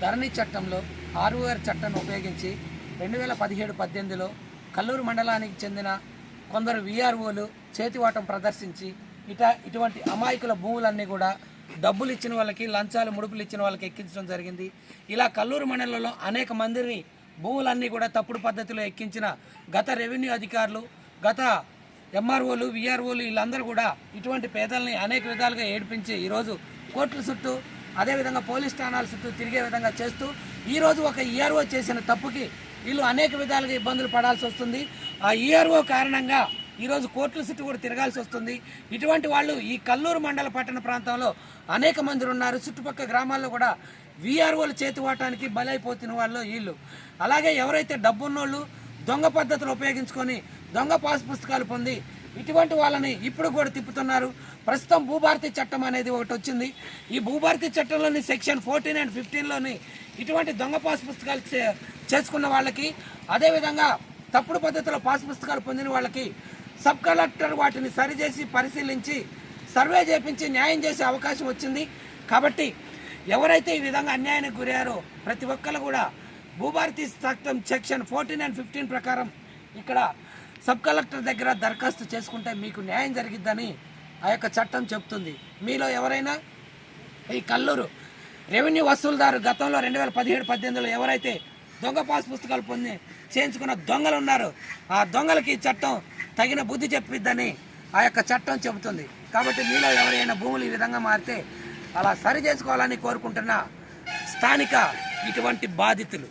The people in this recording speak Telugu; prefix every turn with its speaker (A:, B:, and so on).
A: ధరణి చట్టంలో ఆర్ఓఆర్ చట్టాన్ని ఉపయోగించి రెండు వేల పదిహేడు పద్దెనిమిదిలో కల్లూరు మండలానికి చెందిన కొందరు విఆర్ఓలు చేతివాటం ప్రదర్శించి ఇట ఇటువంటి అమాయకుల భూములన్నీ కూడా డబ్బులు ఇచ్చిన వాళ్ళకి లంచాలు ముడుపులు ఇచ్చిన వాళ్ళకి ఎక్కించడం జరిగింది. ఇలా కల్లూరు మండలంలో అనేక మందిని భూములన్నీ కూడా తప్పుడు పద్ధతిలో ఎక్కించిన గత రెవెన్యూ అధికారులు గత ఎంఆర్ఓలు విఆర్ఓలు వీళ్ళందరూ కూడా ఇటువంటి పేదల్ని అనేక విధాలుగా ఏడిపించి ఈరోజు కోర్టుల చుట్టూ అదేవిధంగా పోలీస్ స్థానాల చుట్టూ తిరిగే విధంగా చేస్తూ ఈరోజు ఒక ఈఆర్ఓ చేసిన తప్పుకి వీళ్ళు అనేక విధాలుగా ఇబ్బందులు పడాల్సి వస్తుంది. ఆ ఈఆర్ఓ కారణంగా ఈరోజు కోర్టుల చుట్టూ కూడా తిరగాల్సి వస్తుంది. ఇటువంటి వాళ్ళు ఈ కల్లూరు మండల పట్టణ ప్రాంతంలో అనేక మంది ఉన్నారు. చుట్టుపక్కల గ్రామాల్లో కూడా వీఆర్ఓలు చేతివాటానికి బలైపోతున్న వాళ్ళు వీళ్ళు. అలాగే ఎవరైతే డబ్బున్నోళ్ళు దొంగ పద్ధతులు ఉపయోగించుకొని దొంగ పాస్ పుస్తకాలు పొంది ఇటువంటి వాళ్ళని ఇప్పుడు కూడా తిప్పుతున్నారు. ప్రస్తుతం భూభారతి చట్టం అనేది ఒకటి వచ్చింది. ఈ భూభారతి చట్టంలోని సెక్షన్ ఫోర్టీన్ అండ్ ఫిఫ్టీన్లోని ఇటువంటి దొంగ పాస్ పుస్తకాలు చే- చేసుకున్న వాళ్ళకి అదేవిధంగా తప్పుడు పద్ధతిలో పాస్ పుస్తకాలు పొందిన వాళ్ళకి సబ్ కలెక్టర్ వాటిని సరిచేసి పరిశీలించి సర్వే చేపించి న్యాయం చేసే అవకాశం వచ్చింది. కాబట్టి ఎవరైతే ఈ విధంగా అన్యాయానికి గురయ్యారో ప్రతి ఒక్కరు కూడా భూభారతి చట్టం సెక్షన్ ఫోర్టీన్ అండ్ ఫిఫ్టీన్ ప్రకారం ఇక్కడ సబ్ కలెక్టర్ దగ్గర దరఖాస్తు చేసుకుంటే మీకు న్యాయం జరిగిద్దని ఆ యొక్క చట్టం చెప్తుంది. మీలో ఎవరైనా ఈ కల్లూరు రెవెన్యూ వసూలుదారు గతంలో రెండు వేల పదిహేడు పద్దెనిమిదిలో ఎవరైతే దొంగ పాస్ పుస్తకాలు పొంది చేయించుకున్న దొంగలు ఉన్నారో ఆ దొంగలకి ఈ చట్టం తగిన బుద్ధి చెప్పిద్దని ఆ యొక్క చట్టం చెబుతుంది. కాబట్టి మీలో ఎవరైనా భూములు ఈ విధంగా మారితే అలా సరి చేసుకోవాలని కోరుకుంటున్న స్థానిక ఇటువంటి బాధితులు.